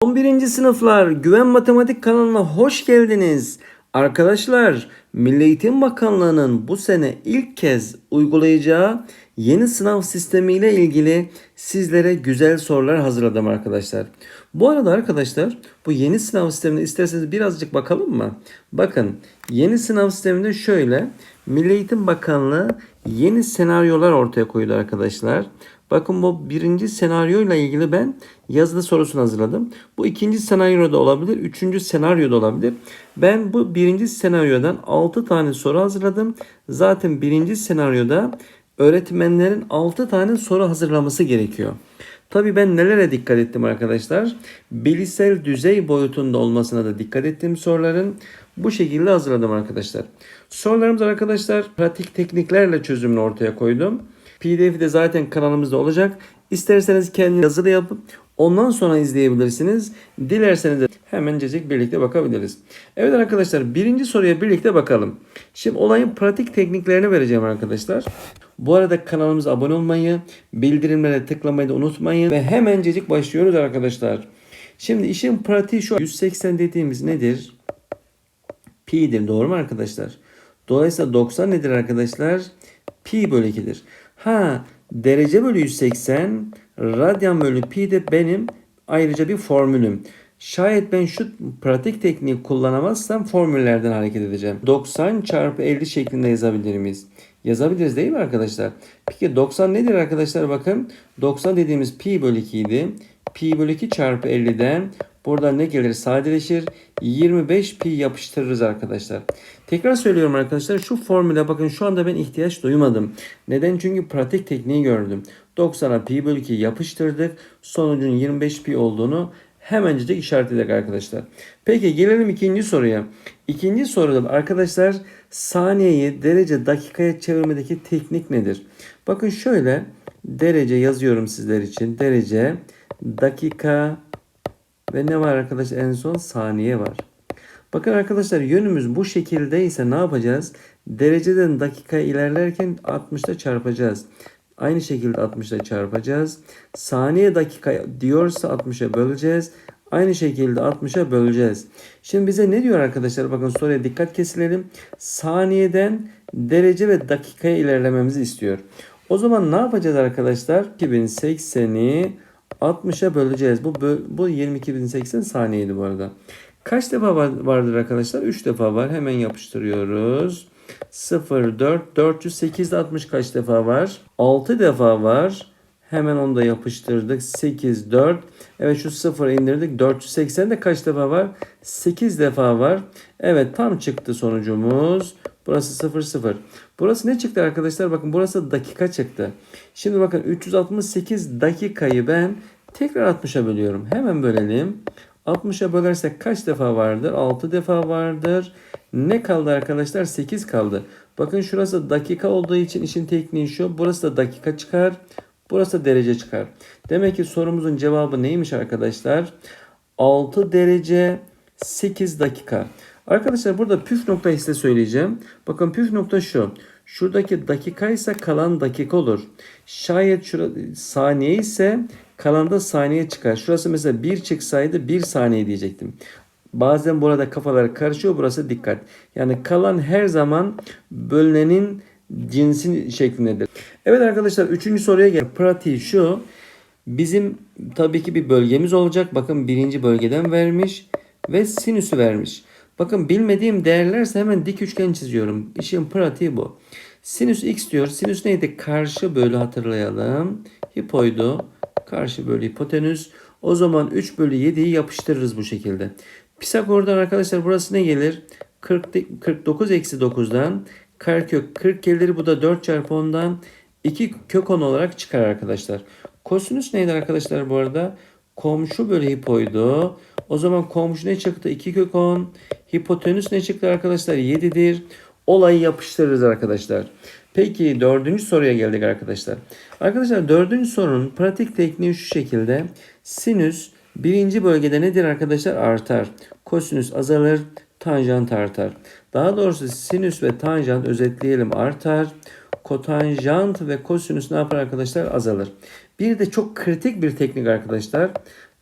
11. sınıflar Güven Matematik kanalına hoş geldiniz. Arkadaşlar Milli Eğitim Bakanlığı'nın bu sene ilk kez uygulayacağı yeni sınav sistemiyle ilgili sizlere güzel sorular hazırladım arkadaşlar. Bu arada arkadaşlar bu yeni sınav sistemine isterseniz birazcık bakalım mı? Bakın yeni sınav sisteminde şöyle Milli Eğitim Bakanlığı yeni senaryolar ortaya koydu arkadaşlar. Bakın bu birinci senaryoyla ilgili ben yazılı sorusunu hazırladım. Bu ikinci senaryoda olabilir, üçüncü senaryoda olabilir. Ben bu birinci senaryodan 6 tane soru hazırladım. Zaten birinci senaryoda öğretmenlerin 6 tane soru hazırlaması gerekiyor. Tabii ben nelere dikkat ettim arkadaşlar? Bilişsel düzey boyutunda olmasına da dikkat ettim soruların. Bu şekilde hazırladım arkadaşlar. Sorularımız arkadaşlar pratik tekniklerle çözümünü ortaya koydum. PDF de zaten kanalımızda olacak. İsterseniz kendi yazılı yapıp ondan sonra izleyebilirsiniz. Dilerseniz de hemencecik birlikte bakabiliriz. Evet arkadaşlar birinci soruya birlikte bakalım. Şimdi olayın pratik tekniklerini vereceğim arkadaşlar. Bu arada kanalımıza abone olmayı, bildirimlere tıklamayı da unutmayın. Ve hemencecik başlıyoruz arkadaşlar. Şimdi işin pratiği şu. 180 dediğimiz nedir? Pi'dir. Doğru mu arkadaşlar? Dolayısıyla 90 nedir arkadaşlar? Pi bölü 2'dir. Ha derece bölü 180 radyan bölü pi de benim ayrıca bir formülüm. Şayet ben şu pratik tekniği kullanamazsam formüllerden hareket edeceğim. 90 çarpı 50 şeklinde yazabilir miyiz? Yazabiliriz değil mi arkadaşlar? Peki 90 nedir arkadaşlar? Bakın 90 dediğimiz pi bölü 2 idi. Pi bölü 2 çarpı 50'den burada ne gelir? Sadeleşir. 25 pi yapıştırırız arkadaşlar. Tekrar söylüyorum arkadaşlar. Şu formüle bakın şu anda ben ihtiyaç duymadım. Neden? Çünkü pratik tekniği gördüm. 90'a pi bölü 2 yapıştırdık. Sonucun 25 pi olduğunu hemencecik işaretledik arkadaşlar. Peki gelelim ikinci soruya. İkinci soruda arkadaşlar saniyeyi derece dakikaya çevirmedeki teknik nedir? Bakın şöyle derece yazıyorum sizler için. Derece, dakika ve ne var arkadaşlar en son saniye var. Bakın arkadaşlar yönümüz bu şekildeyse ne yapacağız? Dereceden dakika ilerlerken 60'ta çarpacağız. Aynı şekilde 60'ta çarpacağız. Saniye dakika diyorsa 60'a böleceğiz. Aynı şekilde 60'a böleceğiz. Şimdi bize ne diyor arkadaşlar? Bakın soruya dikkat kesilelim. Saniyeden derece ve dakikaya ilerlememizi istiyor. O zaman ne yapacağız arkadaşlar? 2080'i 60'a böleceğiz. Bu bu 22.080 saniyeydi bu arada. Kaç defa var, vardır arkadaşlar? 3 defa var. Hemen yapıştırıyoruz. 0, 4, 408 60 kaç defa var? 6 defa var. Hemen onu da yapıştırdık. 8, 4. Evet şu 0 indirdik. 480 de kaç defa var? 8 defa var. Evet tam çıktı sonucumuz. Burası 0, 0. Burası ne çıktı arkadaşlar? Bakın burası dakika çıktı. Şimdi bakın 368 dakikayı ben tekrar 60'a bölüyorum. Hemen bölelim. 60'a bölersek kaç defa vardır? 6 defa vardır. Ne kaldı arkadaşlar? 8 kaldı. Bakın şurası dakika olduğu için işin tekniği şu. Burası da dakika çıkar. Burası derece çıkar. Demek ki sorumuzun cevabı neymiş arkadaşlar? 6 derece 8 dakika. Arkadaşlar burada püf noktayı size söyleyeceğim. Bakın püf nokta şu. Şuradaki dakika ise kalan dakika olur. Şayet şurada saniye ise kalan da saniye çıkar. Şurası mesela 1 çıksaydı 1 saniye diyecektim. Bazen burada kafalar karışıyor. Burası dikkat. Yani kalan her zaman bölünenin cinsin şeklindedir. Evet arkadaşlar üçüncü soruya gel. Pratiği şu. Bizim tabii ki bir bölgemiz olacak. Bakın birinci bölgeden vermiş ve sinüsü vermiş. Bakın bilmediğim değerlerse hemen dik üçgen çiziyorum. İşin pratiği bu. Sinüs x diyor. Sinüs neydi? Karşı bölü hatırlayalım. Hipoydu. Karşı bölü hipotenüs. O zaman 3 bölü 7'yi yapıştırırız bu şekilde. Pisagor'dan arkadaşlar burası ne gelir? 40, 49 eksi 9'dan karekök 40 gelir. Bu da 4 çarpı 10'dan 2 kök 10 olarak çıkar arkadaşlar. Kosinüs neydi arkadaşlar bu arada? Komşu bölü hipoydu. O zaman komşu ne çıktı? 2 kök 10. Hipotenüs ne çıktı arkadaşlar? 7'dir. Olayı yapıştırırız arkadaşlar. Peki dördüncü soruya geldik arkadaşlar. Arkadaşlar dördüncü sorunun pratik tekniği şu şekilde. Sinüs birinci bölgede nedir arkadaşlar? Artar. Kosinüs azalır. Tanjant artar. Daha doğrusu sinüs ve tanjant özetleyelim artar. Kotanjant ve kosinüs ne yapar arkadaşlar? Azalır. Bir de çok kritik bir teknik arkadaşlar.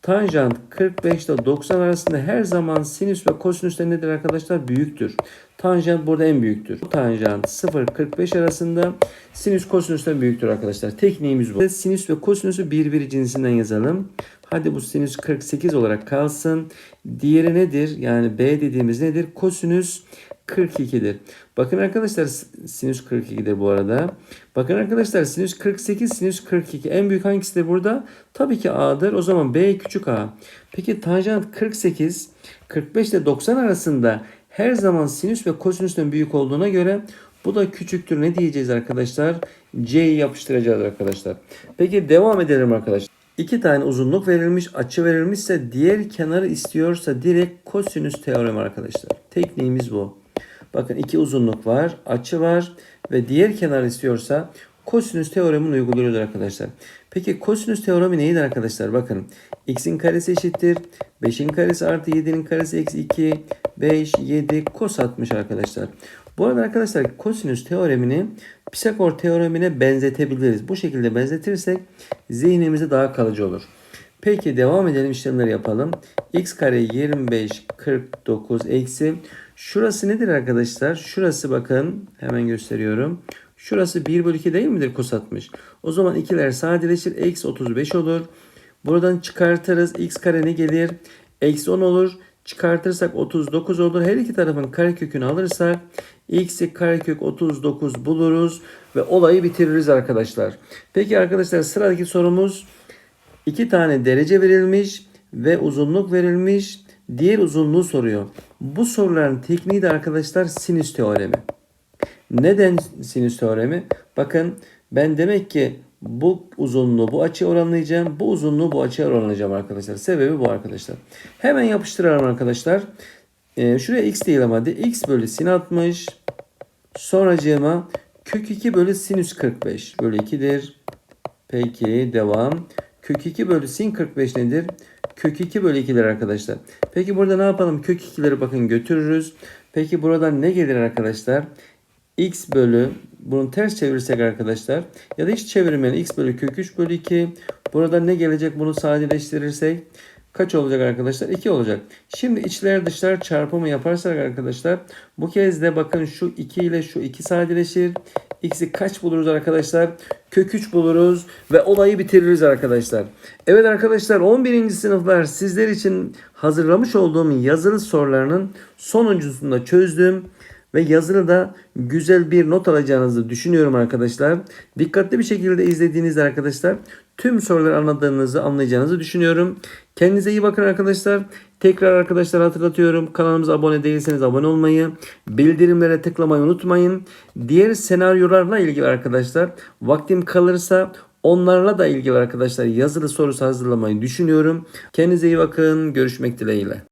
Tanjant 45 ile 90 arasında her zaman sinüs ve kosinüs de nedir arkadaşlar? Büyüktür. Tanjant burada en büyüktür. Tanjant 0-45 arasında sinüs kosinüsten büyüktür arkadaşlar. Tekniğimiz bu. Sinüs ve kosinüsü birbiri cinsinden yazalım. Hadi bu sinüs 48 olarak kalsın. Diğeri nedir? Yani B dediğimiz nedir? Kosinüs 42'dir. Bakın arkadaşlar sinüs 42'dir bu arada. Bakın arkadaşlar sinüs 48, sinüs 42. En büyük hangisidir burada? Tabii ki A'dır. O zaman B küçük A. Peki tanjant 48, 45 ile 90 arasında her zaman sinüs ve kosinüsten büyük olduğuna göre bu da küçüktür. Ne diyeceğiz arkadaşlar? C'yi yapıştıracağız arkadaşlar. Peki devam edelim arkadaşlar. İki tane uzunluk verilmiş, açı verilmişse diğer kenarı istiyorsa direkt kosinüs teoremi arkadaşlar. Tekniğimiz bu. Bakın iki uzunluk var, açı var ve diğer kenar istiyorsa kosinüs teoremini uyguluyoruz arkadaşlar. Peki kosinüs teoremi neydi arkadaşlar? Bakın x'in karesi eşittir. 5'in karesi artı 7'nin karesi eksi 2. 5, 7 kos 60 arkadaşlar. Bu arada arkadaşlar kosinüs teoremini Pisagor teoremine benzetebiliriz. Bu şekilde benzetirsek zihnimize daha kalıcı olur. Peki devam edelim işlemleri yapalım. x kare 25 49 eksi. Şurası nedir arkadaşlar? Şurası bakın hemen gösteriyorum. Şurası 1 bölü 2 değil midir kos 60? O zaman ikiler sadeleşir. Eksi 35 olur. Buradan çıkartırız. x kare ne gelir? Eksi 10 olur. Çıkartırsak 39 olur. Her iki tarafın karekökünü alırsak x'i karekök 39 buluruz ve olayı bitiririz arkadaşlar. Peki arkadaşlar sıradaki sorumuz iki tane derece verilmiş ve uzunluk verilmiş. Diğer uzunluğu soruyor. Bu soruların tekniği de arkadaşlar sinüs teoremi. Neden sinüs teoremi? Bakın ben demek ki bu uzunluğu bu açıya oranlayacağım. Bu uzunluğu bu açıya oranlayacağım arkadaşlar. Sebebi bu arkadaşlar. Hemen yapıştıralım arkadaşlar. Ee, şuraya x diyelim hadi. x bölü sin 60. Sonracığıma kök 2 bölü sinüs 45 bölü 2'dir. Peki devam. Kök 2 bölü sin 45 nedir? Kök 2 bölü 2'ler arkadaşlar. Peki burada ne yapalım? Kök 2'leri bakın götürürüz. Peki buradan ne gelir arkadaşlar? x bölü bunu ters çevirirsek arkadaşlar ya da hiç çevirmeyen x bölü kök 3 bölü 2 burada ne gelecek bunu sadeleştirirsek kaç olacak arkadaşlar? 2 olacak. Şimdi içler dışlar çarpımı yaparsak arkadaşlar bu kez de bakın şu 2 ile şu 2 sadeleşir. X'i kaç buluruz arkadaşlar? Kök 3 buluruz ve olayı bitiririz arkadaşlar. Evet arkadaşlar 11. sınıflar sizler için hazırlamış olduğum yazılı sorularının sonuncusunu da çözdüm ve yazılı da güzel bir not alacağınızı düşünüyorum arkadaşlar. Dikkatli bir şekilde izlediğinizde arkadaşlar tüm soruları anladığınızı anlayacağınızı düşünüyorum. Kendinize iyi bakın arkadaşlar. Tekrar arkadaşlar hatırlatıyorum. Kanalımıza abone değilseniz abone olmayı, bildirimlere tıklamayı unutmayın. Diğer senaryolarla ilgili arkadaşlar vaktim kalırsa onlarla da ilgili arkadaşlar yazılı sorusu hazırlamayı düşünüyorum. Kendinize iyi bakın. Görüşmek dileğiyle.